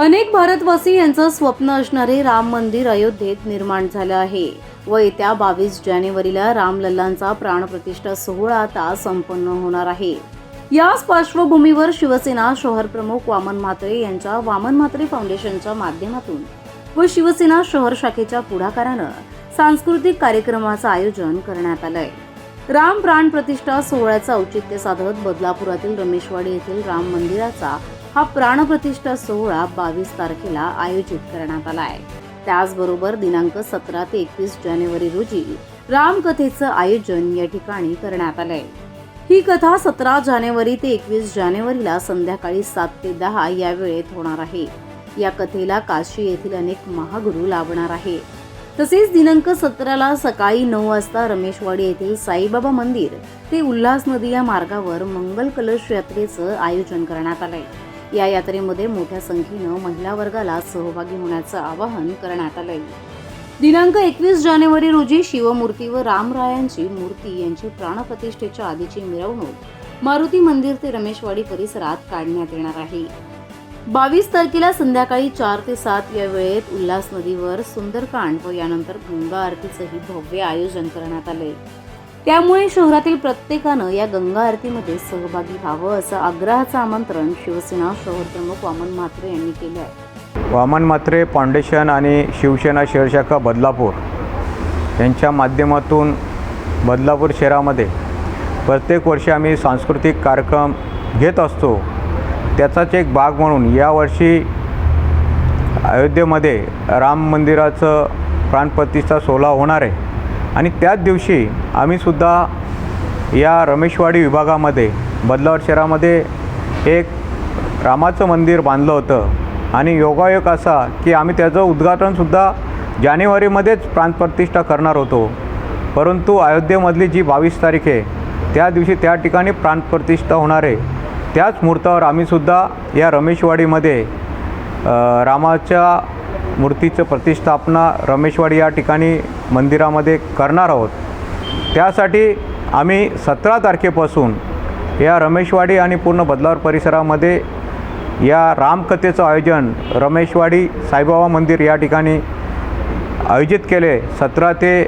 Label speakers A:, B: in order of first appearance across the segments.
A: अनेक भारतवासी यांचं स्वप्न असणारे राम मंदिर अयोध्येत निर्माण झालं आहे. व येत्या बावीस जानेवारीला रामलल्लांचा प्राणप्रतिष्ठा सोहळा आता संपन्न होणार आहे. याच पार्श्वभूमीवर शिवसेना शहर प्रमुख वामन म्हात्रे यांच्या वामन म्हात्रे फाउंडेशनच्या माध्यमातून व शिवसेना शहर शाखेच्या पुढाकारानं सांस्कृतिक कार्यक्रमाचं आयोजन करण्यात आलंय. राम प्राण प्रतिष्ठा सोहळ्याचं औचित्य साधत बदलापुरातील रमेशवाडी येथील राम मंदिराचा हा प्राणप्रतिष्ठा सोहळा बावीस तारखेला आयोजित करण्यात आला आहे. त्याचबरोबर दिनांक सतरा ते एकवीस जानेवारी रोजी रामकथेचं आयोजन या ठिकाणी करण्यात आलंय. ही कथा सतरा जानेवारी ते एकवीस जानेवारीला संध्याकाळी सात ते दहा या वेळेत होणार आहे. या कथेला काशी येथील अनेक महागुरू लाभणार आहे. तसेच दिनांक सतराला सकाळी नऊ वाजता रमेशवाडी येथील साईबाबा मंदिर ते उल्हास नदी या मार्गावर मंगल कलश यात्रेचं आयोजन करण्यात आलंय. या यात्रेमध्ये मोठ्या संख्येनं महिला वर्गाला सहभागी होण्याचं आवाहन करण्यात आलंय. दिनांक एकवीस जानेवारी रोजी शिवमूर्ती व रामरायांची मूर्ती यांची प्राणप्रतिष्ठेच्या आधीची मिरवणूक मारुती मंदिर ते रमेशवाडी परिसरात काढण्यात येणार आहे. बावीस तारखेला संध्याकाळी चार ते सात या वेळेत उल्हास नदीवर सुंदरकांड व यानंतर गंगा आरतीचंही भव्य आयोजन करण्यात आलंय. त्यामुळे शहरातील प्रत्येकानं या गंगा आरतीमध्ये सहभागी व्हावं असं आग्रहाचं आमंत्रण शिवसेना शहरप्रमुख वामन म्हात्रे यांनी केलं आहे
B: वामन म्हात्रे फाउंडेशन आणि शिवसेना शहरशाखा बदलापूर यांच्या माध्यमातून बदलापूर शहरामध्ये प्रत्येक वर्षी आम्ही सांस्कृतिक कार्यक्रम घेत असतो. त्याचाच एक भाग म्हणून यावर्षी अयोध्येमध्ये राम मंदिराचं प्राणप्रतिष्ठा सोहळा होणार आहे. आणि त्याच दिवशी आम्हीसुद्धा या रमेशवाडी विभागामध्ये बदलावर शहरामध्ये एक रामाचं मंदिर बांधलं होतं. आणि योगायोग असा की आम्ही त्याचं उद्घाटनसुद्धा जानेवारीमध्येच प्राणप्रतिष्ठा करणार होतो. परंतु अयोध्येमधली जी बावीस तारीख आहे त्या दिवशी त्या ठिकाणी प्राणप्रतिष्ठा होणार आहे. त्याच मुहूर्तावर आम्हीसुद्धा या रमेशवाडीमध्ये रामाच्या मूर्तीचं प्रतिष्ठापना रमेशवाडी या ठिकाणी मंदिरामध्ये करणार आहोत. त्यासाठी आम्ही सतरा तारखेपासून या रमेशवाडी आणि पूर्ण बदलावर परिसरामध्ये या रामकथेचं आयोजन रमेशवाडी साईबाबा मंदिर या ठिकाणी आयोजित केले. सतरा ते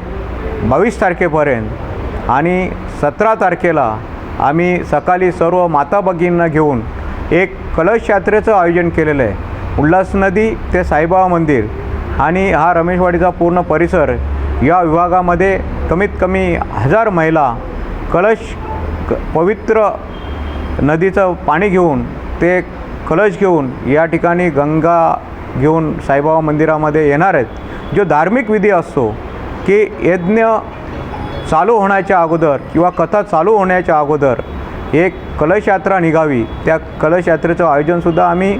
B: बावीस तारखेपर्यंत. आणि सतरा तारखेला आम्ही सकाळी सर्व माता भगिनींना घेऊन एक कलश यात्रेचं आयोजन केलेलं आहे. उल्हास नदी ते साईबाबा मंदिर आणि हा रमेशवाडीचा पूर्ण परिसर या विभागामध्ये कमीत कमी हजार महिला कलश क पवित्र नदीचं पाणी घेऊन ते कलश घेऊन या ठिकाणी गंगा घेऊन साईबाबा मंदिरामध्ये येणार आहेत. जो धार्मिक विधी असतो की यज्ञ चालू होण्याच्या अगोदर किंवा कथा चालू होण्याच्या अगोदर एक कलश यात्रा निघावी. त्या कलश यात्रेचं आयोजनसुद्धा आम्ही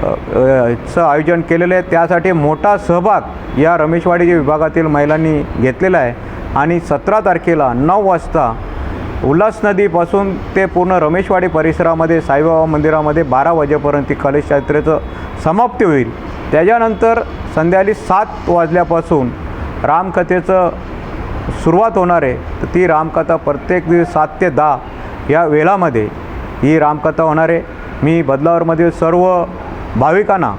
B: चं आयोजन केलेलं आहे. त्यासाठी मोठा सहभाग या रमेशवाडी विभागातील महिलांनी घेतलेला आहे. आणि सतरा तारखेला नऊ वाजता उल्हास नदीपासून ते पूर्ण रमेशवाडी परिसरामध्ये साईबाबा मंदिरामध्ये बारा वाजेपर्यंत ती कलश यात्रेचं समाप्ती होईल. त्याच्यानंतर संध्याकाळी सात वाजल्यापासून रामकथेचं सुरुवात होणार आहे. तर ती रामकथा प्रत्येक दिवस सात ते दहा या वेळामध्ये ही रामकथा होणार आहे. मी बदलावरमधील सर्व भाविकांना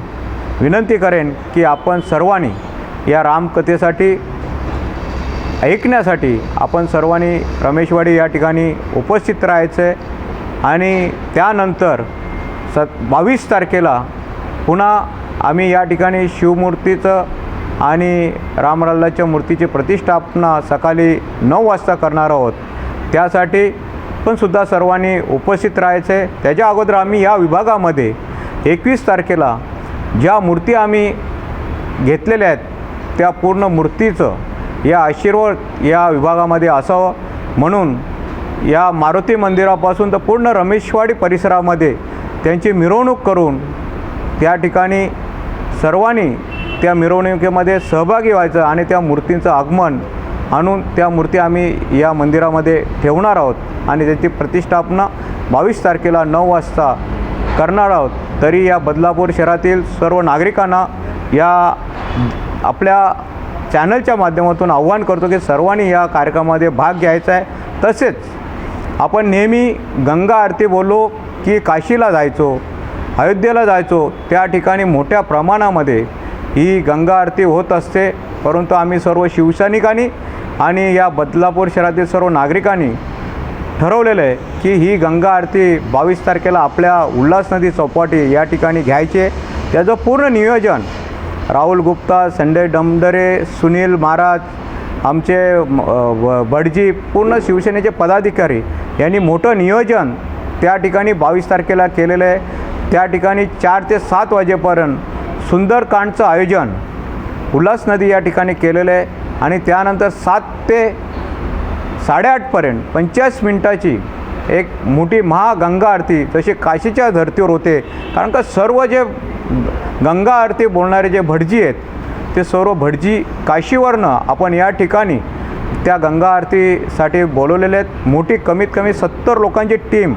B: विनंती करेन की आपण सर्वांनी या रामकथेसाठी ऐकण्यासाठी आपण सर्वांनी रमेशवाडी या ठिकाणी उपस्थित राहायचं आहे आणि त्यानंतर स बावीस तारखेला पुन्हा आम्ही या ठिकाणी शिवमूर्तीचं आणि रामलल्लाच्या मूर्तीची प्रतिष्ठापना सकाळी नऊ वाजता करणार आहोत. त्यासाठी पण सुद्धा सर्वांनी उपस्थित राहायचं. आहे त्याच्या अगोदर आम्ही या विभागामध्ये एकवीस तारखेला ज्या मूर्ती आम्ही घेतलेल्या आहेत त्या पूर्ण मूर्तीचं या आशीर्वाद या विभागामध्ये असावं म्हणून या मारुती मंदिरापासून तर पूर्ण रमेशवाडी परिसरामध्ये त्यांची मिरवणूक करून त्या ठिकाणी सर्वांनी त्या मिरवणुकीमध्ये सहभागी व्हायचं आणि त्या मूर्तींचं आगमन आणून त्या मूर्ती आम्ही या मंदिरामध्ये ठेवणार आहोत. आणि त्याची प्रतिष्ठापना बावीस तारखेला नऊ वाजता करणार आहोत. तरी या बदलापूर शहरातील सर्व नागरिकांना या आपल्या चॅनलच्या माध्यमातून आव्हान करतो की सर्वांनी या कार्यक्रमामध्ये भाग घ्यायचा आहे. तसेच आपण नेहमी गंगा आरती बोललो की काशीला जायचो अयोध्येला जायचो त्या ठिकाणी मोठ्या प्रमाणामध्ये ही गंगा आरती होत असते. परंतु आम्ही सर्व शिवसैनिकांनी आणि या बदलापूर शहरातील सर्व नागरिकांनी ठरवलेलं आहे की ही गंगा आरती बावीस तारखेला आपल्या उल्हास नदी चौपाटी या ठिकाणी घ्यायचे त्याचं पूर्ण नियोजन राहुल गुप्ता संजय डमडरे सुनील महाराज आमचे बडजी भटजी पूर्ण शिवसेनेचे पदाधिकारी यांनी मोठं नियोजन त्या ठिकाणी बावीस तारखेला केलेलं आहे. त्या ठिकाणी चार ते सात वाजेपर्यंत सुंदरकांडचं आयोजन उल्हास नदी या ठिकाणी केलेलं आहे. आणि त्यानंतर सात ते साडेआठपर्यंत पंचेचाळीस मिनटाची एक मोठी महागंगा आरती जशी काशीच्या धर्तीवर होते. कारण का सर्व जे गंगा आरती बोलणारे जे भटजी आहेत ते सर्व भटजी काशीवरनं आपण या ठिकाणी त्या गंगा आरतीसाठी बोलवलेले आहेत. मोठी कमीत कमी सत्तर लोकांची टीम.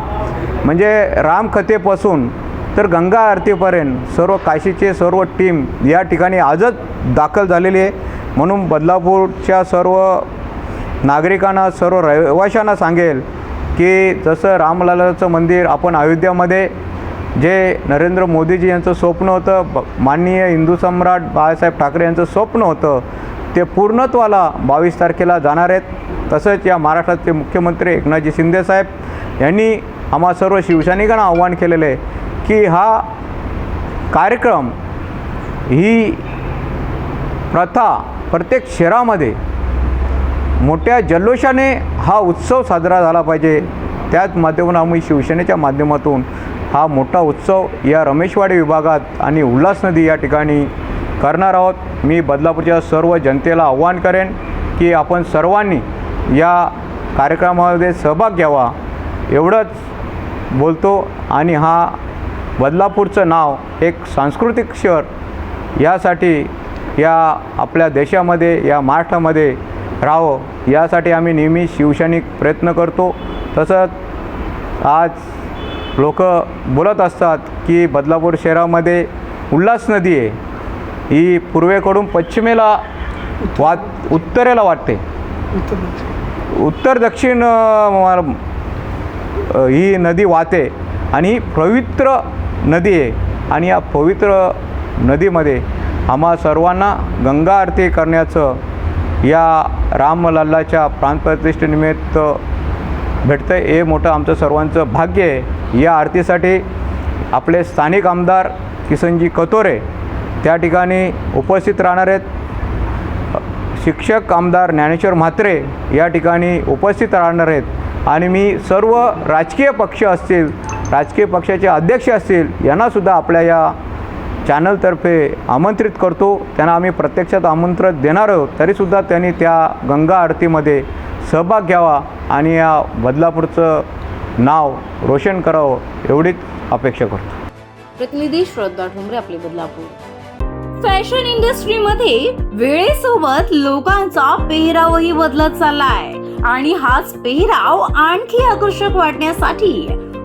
B: म्हणजे रामकथेपासून तर गंगा आरतीपर्यंत सर्व काशीचे सर्व टीम या ठिकाणी आजच दाखल झालेली आहे. म्हणून बदलापूरच्या सर्व नागरिकांना सर्व रहिवाशांना सांगेल की जसं रामलालाचं मंदिर आपण अयोध्यामध्ये जे नरेंद्र मोदीजी यांचं स्वप्न होतं माननीय हिंदू सम्राट बाळासाहेब ठाकरे यांचं स्वप्न होतं ते पूर्णत्वाला बावीस तारखेला जाणार आहेत. तसंच या महाराष्ट्राचे मुख्यमंत्री एकनाथजी शिंदेसाहेब यांनी आम्हा सर्व शिवसैनिकांना आव्हान केलेलं आहे की हा कार्यक्रम ही प्रथा प्रत्येक शहरामध्ये मोठ्या जल्लोषाने हा उत्सव साजरा झाला पाहिजे. त्याच माध्यमातून आम्ही शिवसेनेच्या माध्यमातून हा मोठा उत्सव या रमेशवाडी विभागात आणि उल्हास नदी या ठिकाणी करणार आहोत. मी बदलापूरच्या सर्व जनतेला आव्हान करेन की आपण सर्वांनी या कार्यक्रमामध्ये सहभाग घ्यावा. एवढंच बोलतो आणि हा बदलापूरचं नाव एक सांस्कृतिक शहर यासाठी या आपल्या देशामध्ये या महाराष्ट्रामध्ये राहावं यासाठी आम्ही नेहमी शिवसैनिक प्रयत्न करतो. तसंच आज लोक बोलत असतात की बदलापूर शहरामध्ये उल्हास नदी आहे. ही पूर्वेकडून पश्चिमेला वा उत्तरेला वाटते. उत्तर दक्षिण ही नदी वाहते आणि ही पवित्र नदी आहे. आणि या पवित्र नदीमध्ये आम्हा सर्वांना गंगा आरती करण्याचं या रामलल्लाच्या प्राणप्रतिष्ठेनिमित्त भेटतं हे मोठं आमचं सर्वांचं भाग्य आहे. या आरतीसाठी आपले स्थानिक आमदार किसनजी कतोरे त्या ठिकाणी उपस्थित राहणार आहेत. शिक्षक आमदार ज्ञानेश्वर म्हात्रे या ठिकाणी उपस्थित राहणार आहेत. आणि मी सर्व राजकीय पक्ष असतील राजकीय पक्षाचे अध्यक्ष असतील यांनासुद्धा आपल्या या चॅनलतर्फे आमंत्रित करतो. त्यांना आम्ही प्रत्यक्षात आमंत्रण देणार आहोत. तरीसुद्धा त्यांनी त्या गंगा आरतीमध्ये सहभाग घ्यावा आणि या बदलापूरचं नाव रोशन करावं एवढीच अपेक्षा करतो.
A: प्रतिनिधी श्रद्धा ठोंबरे आपले बदलापूर. फॅशन इंडस्ट्रीमध्ये वेळेसोबत लोकांचा पेहरावही बदलत चाललाय. आणि हाच पेहराव आणखी आकर्षक वाटण्यासाठी